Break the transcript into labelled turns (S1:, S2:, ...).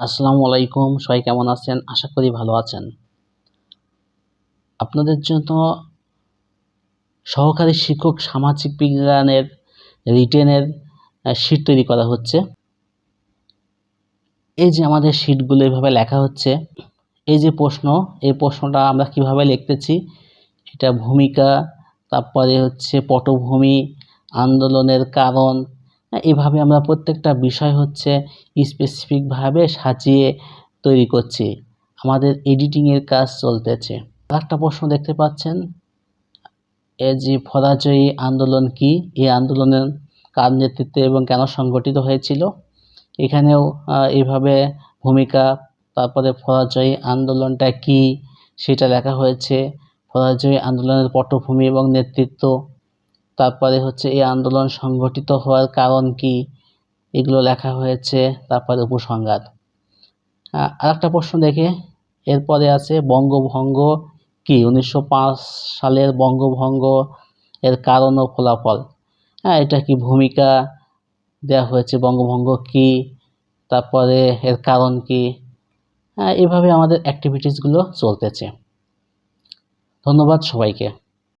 S1: আসসালামু আলাইকুম, সবাই কেমন আছেন? আশা করি ভালো আছেন। আপনাদের জন্য সহকারী শিক্ষক সামাজিক বিজ্ঞানের রিটেনের শিট তৈরি করা হচ্ছে। এই যে আমাদের শিটগুলো এভাবে লেখা হচ্ছে, এই যে প্রশ্ন, এই প্রশ্নটা আমরা কীভাবে লিখতেছি, এটা ভূমিকা, তারপরে হচ্ছে পটভূমি, আন্দোলনের কারণ এভাবে আমরা প্রত্যেকটা বিষয় হচ্ছে স্পেসিফিকভাবে সাজিয়ে তৈরি করছি। আমাদের এডিটিংয়ের কাজ চলতেছে। আরেকটা প্রশ্ন দেখতে পাচ্ছেন, এ যে ফরাজয়ী আন্দোলন কি? এই আন্দোলনের কার নেতৃত্বে এবং কেন সংগঠিত হয়েছিল? এখানেও এইভাবে ভূমিকা, তারপরে ফরাজয়ী আন্দোলনটা কি? সেটা লেখা হয়েছে। ফরাজয়ী আন্দোলনের পটভূমি এবং নেতৃত্ব তারপরে হচ্ছে এই আন্দোলন সংগঠিত হওয়ার কারণ কি? এগুলো লেখা হয়েছে, তারপরে উপসংহার। আরেকটা প্রশ্ন দেখে। এরপরে আছে, বঙ্গভঙ্গ কি? উনিশশো পাঁচ সালের বঙ্গভঙ্গ এর কারণ ও ফলাফল। হ্যাঁ এটা কি ভূমিকা দেওয়া হয়েছে, বঙ্গভঙ্গ কি? তারপরে এর কারণ কি? হ্যাঁ এভাবে আমাদের অ্যাক্টিভিটিসগুলো চলতেছে। ধন্যবাদ সবাইকে।